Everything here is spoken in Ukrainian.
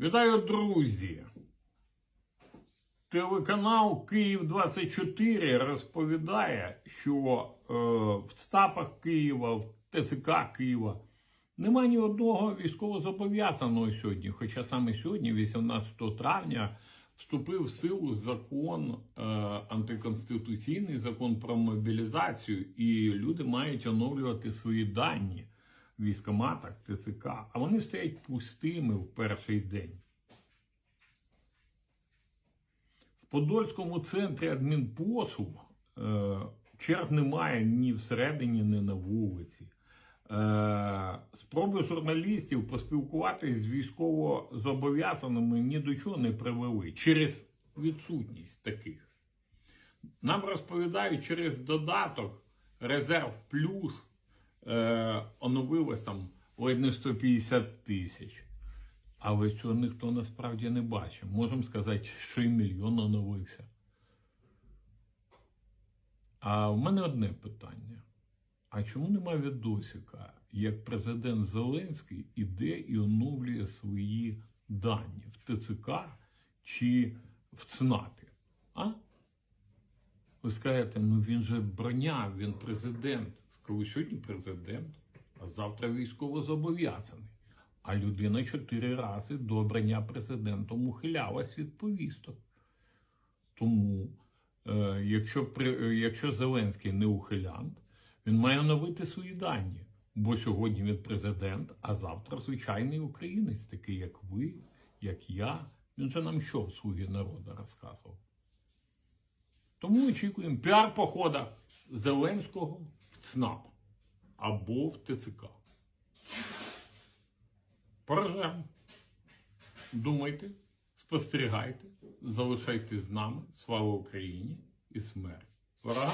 Вітаю, друзі! Телеканал Київ 24 розповідає, що е, в ЦТАПах Києва, в ТЦК Києва немає ні одного військовозобов'язаного сьогодні. Хоча саме сьогодні, 18 травня, вступив в силу закон е, антиконституційний закон про мобілізацію, і люди мають оновлювати свої дані військоматах ТЦК, а вони стоять пустими в перший день. В Подольському центрі адмінпослуг е, черг немає ні всередині, ні на вулиці. Е, спроби журналістів поспілкуватись з військовозобов'язаними ні до чого не привели через відсутність таких. Нам розповідають через додаток Резерв Плюс е, оновилось там ледь не 150 тисяч. Але цього ніхто насправді не бачив. Можемо сказати, що і мільйон оновився. А в мене одне питання. А чому немає відосика, як президент Зеленський іде і оновлює свої дані в ТЦК чи в ЦНАПі? А? Ви скажете, ну він же броня, він президент. Скажу, сьогодні президент, а завтра військовозобов'язаний. А людина чотири рази до обрання президентом ухилялась від повісток. Тому, е, якщо, при- якщо Зеленський не ухилянт, він має оновити свої дані. Бо сьогодні він президент, а завтра звичайний українець, такий як ви, як я. Він же нам що в слуги народу розказував. Тому очікуємо піар-похода Зеленського в ЦНАП або в ТЦК. Поражаємо. Думайте, спостерігайте, залишайтесь з нами. Слава Україні і смерть. Ворога!